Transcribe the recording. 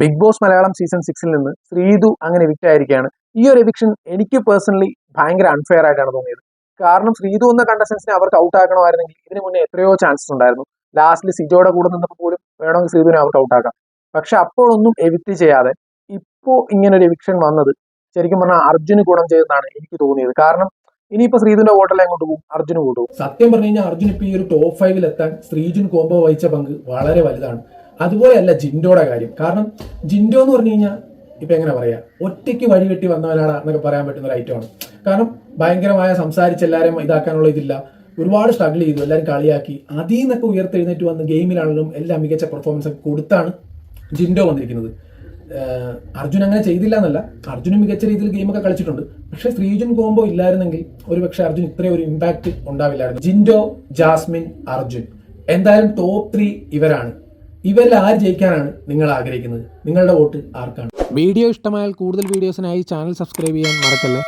Big boss Malayalam season സിക്സിൽ നിന്ന് ശ്രീതു അങ്ങനെ എവിക്ട് ആയിരിക്കുകയാണ്. ഈ ഒരു എവിക്ഷൻ എനിക്ക് പേഴ്സണലി ഭയങ്കര അൺഫെയർ ആയിട്ടാണ് തോന്നിയത്. കാരണം ശ്രീതു എന്ന കണ്ടസ്റ്റൻസിനെ അവർക്ക് ഔട്ട് ആക്കണമായിരുന്നെങ്കിൽ ഇതിന് മുന്നേ എത്രയോ ചാൻസസ് ഉണ്ടായിരുന്നു. ലാസ്റ്റിൽ സിജോയുടെ കൂടെ നിന്നപ്പോൾ പോലും വേണമെങ്കിൽ ശ്രീതുവിനെ അവർക്ക് ഔട്ട് ആക്കാം. പക്ഷെ അപ്പോഴൊന്നും എവിക്റ്റ് ചെയ്യാതെ ഇപ്പോൾ ഇങ്ങനെ ഒരു എവിക്ഷൻ വന്നത് ശരിക്കും പറഞ്ഞാൽ അർജുന് ഗുണം ചെയ്തെന്നാണ് എനിക്ക് തോന്നിയത്. കാരണം ഇനിയിപ്പോ ശ്രീധുന്റെ വോട്ടെല്ലാം അങ്ങോട്ട് പോകും? അർജുന് കൂട്ടും സത്യം പറഞ്ഞു കഴിഞ്ഞാൽ അർജുൻ ഇപ്പൊ ഈ ഒരു ടോപ്പ് ഫൈവിൽ എത്താൻ ശ്രീജുൻ കോംബോ വഹിച്ച പങ്ക് വളരെ വലുതാണ്. അതുപോലെയല്ല ജിൻഡോയുടെ കാര്യം. കാരണം ജിൻഡോ എന്ന് പറഞ്ഞു കഴിഞ്ഞാൽ ഇപ്പൊ എങ്ങനെ പറയാ? ഒറ്റയ്ക്ക് വഴി വഴിവെട്ടി വന്നവനാണ് എന്നൊക്കെ പറയാൻ പറ്റുന്ന ഒരു ഐറ്റമാണ് കാരണം ഭയങ്കരമായ സംസാരിച്ച് എല്ലാവരും ഇതാക്കാനുള്ള ഇതില്ല. ഒരുപാട് സ്ട്രഗിൾ ചെയ്തു. എല്ലാവരും കളിയാക്കി. അതിൽ നിന്നൊക്കെ ഉയർത്തെഴുന്നേറ്റ് വന്ന് ഗെയിമിലാണെങ്കിലും എല്ലാം മികച്ച പെർഫോമൻസ് ഒക്കെ കൊടുത്താണ് ജിൻഡോ വന്നിരിക്കുന്നത്. അർജുൻ അങ്ങനെ ചെയ്തില്ല എന്നല്ല. അർജുനും മികച്ച രീതിയിൽ ഗെയിമൊക്കെ കളിച്ചിട്ടുണ്ട്. പക്ഷെ ശ്രീജുൻ കോംബോ ഇല്ലായിരുന്നെങ്കിൽ ഒരുപക്ഷെ അർജുൻ ഇത്രയും ഒരു ഇമ്പാക്ട് ഉണ്ടാവില്ലായിരുന്നു. ജിൻഡോ ജാസ്മിൻ അർജുൻ. എന്തായാലും ടോപ്പ് ത്രീ ഇവരാണ്. ഇവരിൽ ആര് ജയിക്കാനാണ് നിങ്ങൾ ആഗ്രഹിക്കുന്നത്? നിങ്ങളുടെ വോട്ട് ആർക്കാണ്? വീഡിയോ ഇഷ്ടമായാൽ കൂടുതൽ വീഡിയോസിനായി ചാനൽ സബ്സ്ക്രൈബ് ചെയ്യാൻ മറക്കല്ലേ?